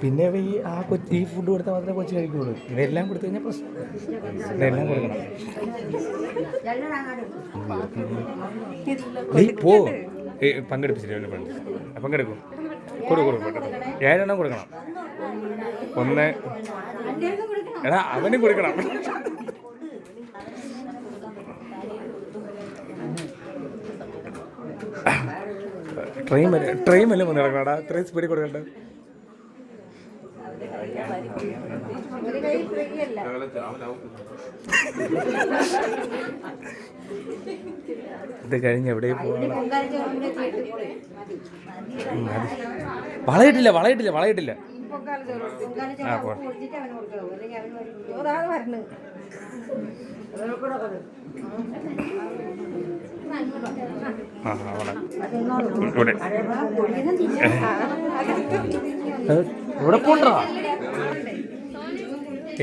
പിന്നെ ഈ ആ കൊച്ചി ഈ ഫുഡ് കൊടുത്താൽ മാത്രമേ കൊച്ചു കഴിക്കുള്ളൂ. ഇതെല്ലാം കൊടുത്തു കഴിഞ്ഞാൽ പ്രശ്നം. ഇതെല്ലാം കൊടുക്കണം. പോ. പങ്കെടുപ്പിച്ചില്ല? പണ്ട് പങ്കെടുക്കും. കൊടുക്കും കൊടുക്കും. ഏഴെണ്ണം കൊടുക്കണം. ഒന്ന്. എടാ അവന് കൊടുക്കണം. ട്രെയിൻ വരെ ട്രെയിൻ വല്ല വന്ന് ഇറങ്ങണടാ ഇത്രയും സ്പീഡിൽ കൊടുക്കണ്ട. ഇത് കഴിഞ്ഞ് എവിടെ പോകണം വളയിട്ടില്ല വളയിട്ടില്ല വളയിട്ടില്ല. ആ ആ വള ഇവിടെ ഇവിടെ പോണ്ടാ?